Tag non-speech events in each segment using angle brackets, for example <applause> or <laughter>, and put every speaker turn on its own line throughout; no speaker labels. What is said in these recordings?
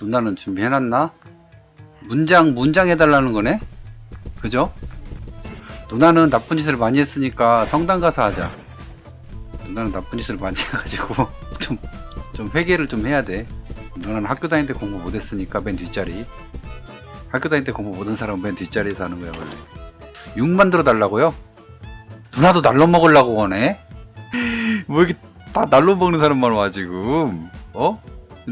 누나는 준비해놨나? 문장 문장 해달라는 거네? 그죠? 누나는 나쁜 짓을 많이 했으니까 성당 가서 하자. 누나는 나쁜 짓을 많이 <laughs> 해가지고 좀, 좀 회개를 좀 해야 돼. 누나는 학교 다닐 때 공부 못했으니까 맨 뒷자리. 학교 다닐 때 공부 못한 사람은 맨 뒷자리에서 하는 거야 원래. 6 만들어 달라고요? 누나도 날로 먹으려고 원해? <laughs> 뭐 이렇게 다 날로 먹는 사람만 와 지금? 어?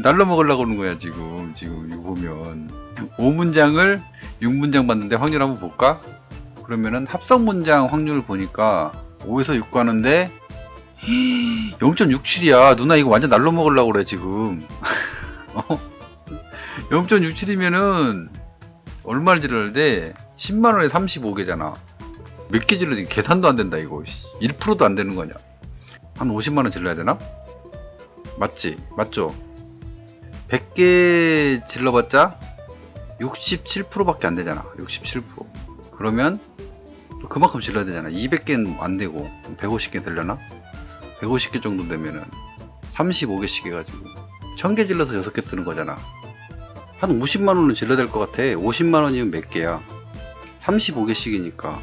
날로 먹으려고 하는 거야 지금 지금 이거 보면 5문장을 6문장 봤는데 확률 한번 볼까? 그러면은 합성 문장 확률 보니까 5에서 6 가는데 0.67이야 누나 이거 완전 날로 먹으려고 그래 지금 <laughs> 어? 0.67이면은 얼마를 질렀는데 10만원에 35개잖아 몇 개 질러지 계산도 안 된다 이거 1%도 안 되는 거냐 한 50만원 질러야 되나? 맞지? 맞죠? 100개 질러봤자 67%밖에 안 되잖아. 67%. 그러면 또 그만큼 질러야 되잖아. 200개는 안 되고 150개 되려나? 150개 정도 되면은 35개씩 해가지고 1000개 질러서 6개 뜨는 거잖아. 한 50만 원은 질러야 될 것 같아. 50만 원이면 몇 개야? 35개씩이니까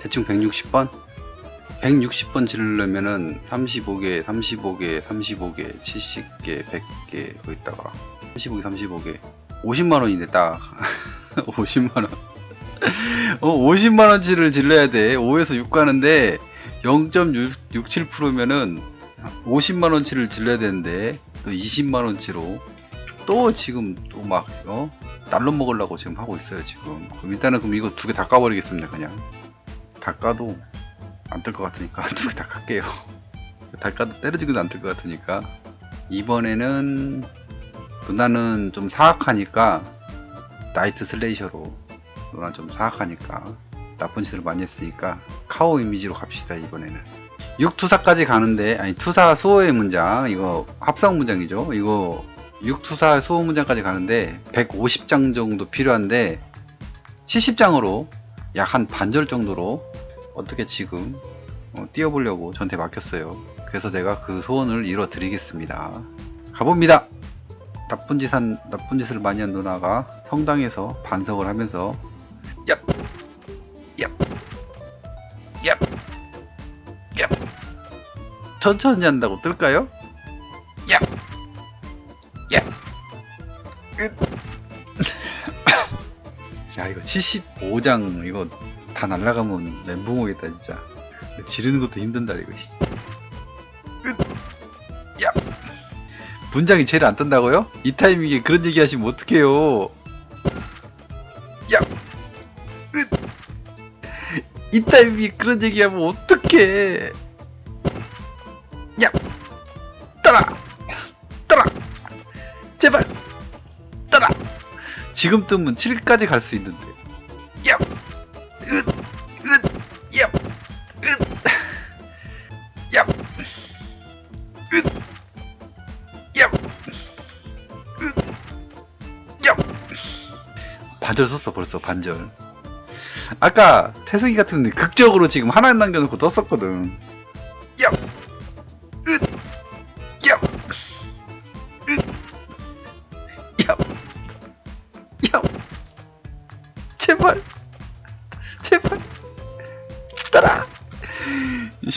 대충 160번? 160번 지르려면은 35개, 35개, 35개, 70개, 100개 거기다가 35개, 35개 50만 원인데 딱 <laughs> 50만 원. 어, 50만 원치를 질러야 돼. 5에서 6 가는데 0.67%면은 50만 원치를 질러야 되는데 또 20만 원치로 또 지금 또막 어? 날로 먹으려고 지금 하고 있어요, 지금. 그럼 일단은 그럼 이거 두 개 다 까버리겠습니다, 그냥. 다 까도 안 뜰 것 같으니까. <laughs> 두개다 깔게요. 다 까도 때려주기도 안 뜰 것 같으니까. 이번에는 누나는 좀 사악하니까 나이트 슬레이셔로 누나 좀 사악하니까 나쁜 짓을 많이 했으니까 카오 이미지로 갑시다 이번에는. 6투사까지 가는데 아니 투사 수호의 문장 이거 합성 문장이죠? 이거 6투사 수호 문장까지 가는데 150장 정도 필요한데 70장으로 약 한 반절 정도로 어떻게 지금 어, 띄워보려고 저한테 맡겼어요 그래서 제가 그 소원을 이뤄 드리겠습니다 가봅니다 나쁜 짓 한, 나쁜 짓을 많이 한 누나가 성당에서 반성을 하면서 얍! 얍! 얍! 얍! 천천히 한다고 뜰까요? 야 이거 75장 이거 다 날라가면 멘붕 오겠다 진짜 지르는 것도 힘든다 이거! 얍! 분장이 제일 안 뜬다고요? 이 타이밍에 그런 얘기 하시면 어떡해요? 야! 으! 이 타이밍에 그런 얘기 하면 어떡해? 지금 뜨면 7까지 갈 수 있는데. 야! 으! 으! 야! 으! 야! 으! 야! 으! 야! 반절 썼어 벌써 반절 아까 태승이 같은 데 극적으로 지금 하나 남겨놓고 떴었거든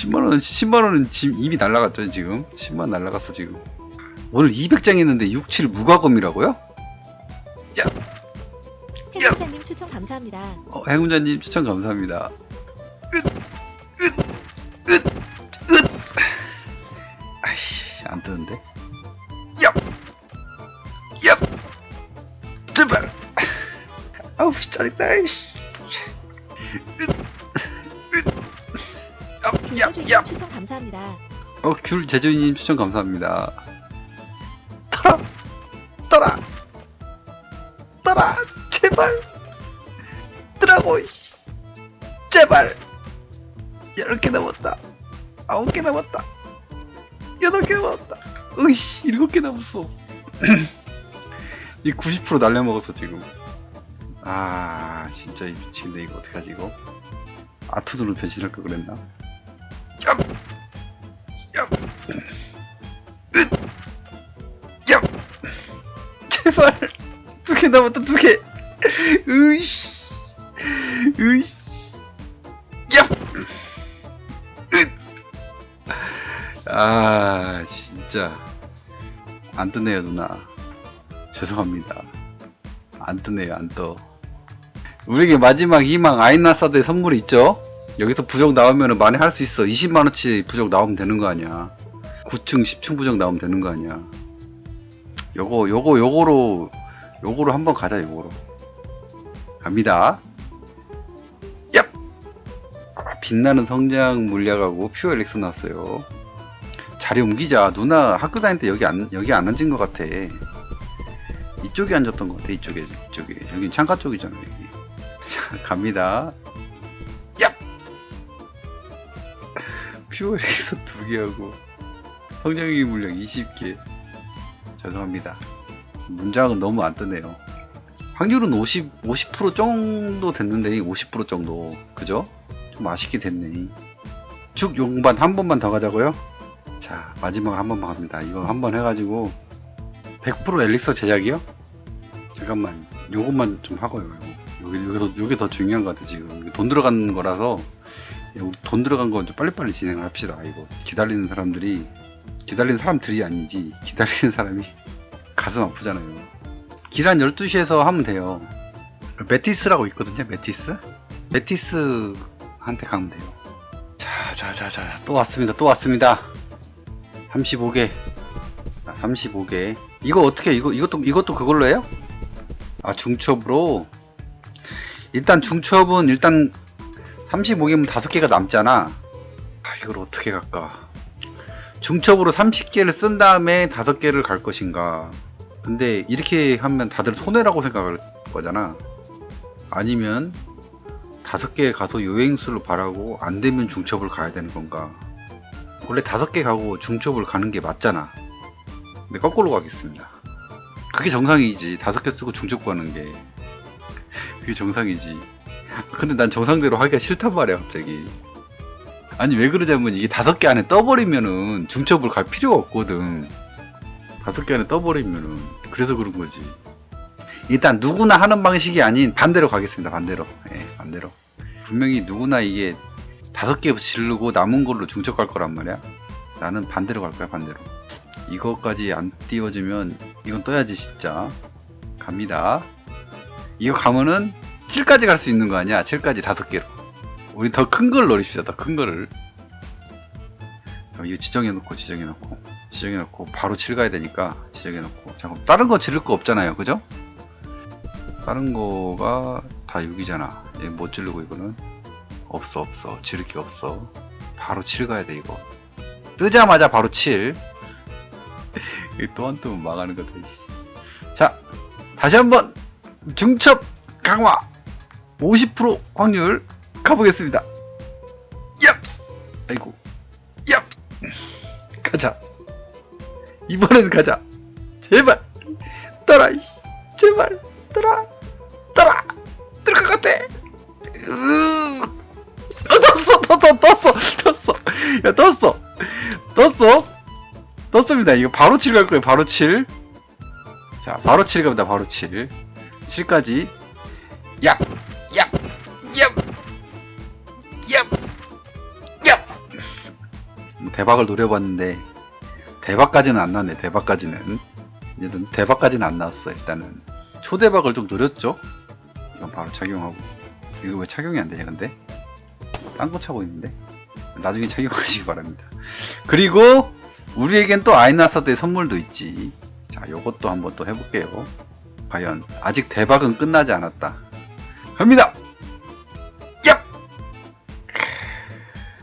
10만원 10만 원은 지금 이미 날라갔죠 지금 10만 원 날라갔어 지금 오늘 200장 했는데 67 무과금이라고요?
행사님 추천 감사합니다.
어, 행운자님 추천 감사합니다. 아이씨, 안 뜨는데? 야! 야! 제발! 아우, 짜증나, 이씨. 야, 야,
귤조주님
야!
추천 감사합니다.
어, 귤 제주님 추천 감사합니다. 따라! 따라! 따라! 제발! 뜨라고, 씨. 제발! 10개 남았다. 9개 남았다. 8개 남았다. 으이씨, 7개 남았어. <clears throat> 이 90% 날려 먹었어, 지금. 아, 진짜 이 미치겠네, 이거 어떡하지, 이거? 아투드로 변신할 걸 그랬나? 제발. 두 개 남았다 두 개. 으이씨. 으이씨. 야! 으! 아 진짜. 안 뜨네요 누나. 죄송합니다. 안 뜨네요 안 떠. 우리에게 마지막 희망 아이나사드의 선물이 있죠 여기서 부적 나오면 많이 할 수 있어. 20만원치 부적 나오면 되는 거 아니야. 9층 10층 부적 나오면 되는 거 아니야. 요거 요거 요거로 요거로 한번 가자 요거로. 갑니다. 얍! 빛나는 성장 물약하고 퓨어 엘릭스 나왔어요. 자리 옮기자. 누나 학교 다닐 때 여기 안 여기 안 앉은 것 같아. 이쪽에 앉았던 것 같아 이쪽에 이쪽에. 여기 창가 쪽이잖아 여기. <laughs> 자 갑니다 퓨어 엘릭스 <laughs> 두 개하고 성장기 물량 20개. 죄송합니다. 문장은 너무 안 뜨네요. 확률은 50, 50% 정도 됐는데 50% 정도. 그죠? 좀 아쉽게 됐네. 축 용반 한 번만 더 가자고요? 자 마지막 한 번만 갑니다. 이거 한 번 해가지고 100% 엘릭서 제작이요? 잠깐만 요것만 좀 하고요. 여기, 여기, 더, 여기 더 중요한 것 같아 지금. 돈 들어가는 거라서 돈 들어간 거좀 빨리빨리 진행을 합시다. 이거 기다리는 사람들이 기다리는 사람들이 아니지. 기다리는 사람이 <laughs> 가슴 아프잖아요. 기란 12시에서 하면 돼요. 메티스라고 있거든요 메티스? 메티스한테 가면 돼요. 자 자 자 자 또 왔습니다 또 왔습니다. 35개. 아, 35개. 이거 어떻게 이거 이것도 이것도 그걸로 해요? 아 중첩으로? 일단 중첩은 일단 35개면 5개가 남잖아. 아 이걸 어떻게 갈까? 중첩으로 30개를 쓴 다음에 5개를 갈 것인가? 근데 이렇게 하면 다들 손해라고 생각할 거잖아. 아니면 5개 가서 요행수를 바라고 안 되면 중첩을 가야 되는 건가? 원래 5개 가고 중첩을 가는 게 맞잖아. 근데 거꾸로 가겠습니다. 그게 정상이지. 5개 쓰고 중첩 가는 게. 그게 정상이지 근데 난 정상대로 하기가 싫단 말이야 갑자기. 아니 왜 그러자면 이게 다섯 개 안에 떠버리면은 중첩을 갈 필요가 없거든. 다섯 개 안에 떠버리면은. 그래서 그런 거지. 일단 누구나 하는 방식이 아닌 반대로 가겠습니다 반대로. 예 반대로. 분명히 누구나 이게 다섯 개 지르고 남은 걸로 중첩 갈 거란 말이야. 나는 반대로 갈 거야 반대로. 이거까지 안 띄워주면 이건 떠야지 진짜. 갑니다. 이거 가면은 7까지 갈 수 있는 거 아니야? 7까지 다섯 개로. 우리 더 큰 걸 노립시다 더 큰 거를. 어, 이거 지정해놓고 지정해놓고. 지정해놓고 바로 7 가야 되니까 지정해놓고. 잠깐 다른 거 지를 거 없잖아요 그죠? 다른 거가 다 6이잖아. 얘못 지르고 이거는. 없어 없어. 지를 게 없어. 바로 7 가야 돼 이거. 뜨자마자 바로 7 또한 뜨면 망하는 거다. 자 다시 한번 중첩 강화 50% 확률 가보겠습니다. 얍! 아이고, 얍! 가자. 이번엔 가자. 제발! 이씨. 제발! 떠라! 떠라! 뜰것 같아! 으 어, 떴어! 떴어! 떴어! 떴어! 야, 떴어! 떴어! 떴습니다. 이거 바로 7 갈 거예요, 바로 7. 자, 바로 7 갑니다, 바로 7. 7까지. 야! 야! 대박을 노려봤는데 대박까지는 안 나왔네 대박까지는. 이제는 대박까지는 안 나왔어 일단은. 초대박을 좀 노렸죠? 이건 바로 착용하고. 이거 왜 착용이 안 되냐 근데? 딴 거 차고 있는데? 나중에 착용하시기 바랍니다. 그리고 우리에겐 또 아이나사드의 선물도 있지. 자 요것도 한번 또 해볼게요. 과연 아직 대박은 끝나지 않았다. 갑니다! 얍!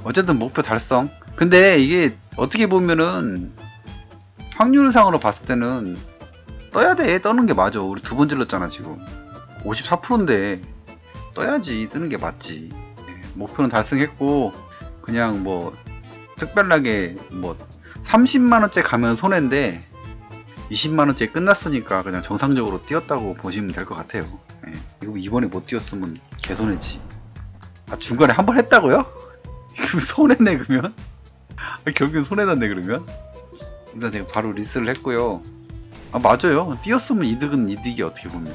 어쨌든 목표 달성. 근데 이게 어떻게 보면은 확률상으로 봤을 때는 떠야 돼. 떠는 게 맞아. 우리 두 번 질렀잖아, 지금. 54%인데 떠야지. 뜨는 게 맞지. 네, 목표는 달성했고 그냥 뭐 특별하게 뭐 30만원째 가면 손해인데 20만원째 끝났으니까 그냥 정상적으로 뛰었다고 보시면 될 것 같아요. 예, 이거 이번에 못 뛰었으면 개손해지. 아, 중간에 한 번 했다고요? <laughs> 그럼 손해네, 그러면? 아, 결국엔 손해났네, 그러면? 일단 제가 바로 리스를 했고요. 아 맞아요. 뛰었으면 이득은 이득이 어떻게 보면.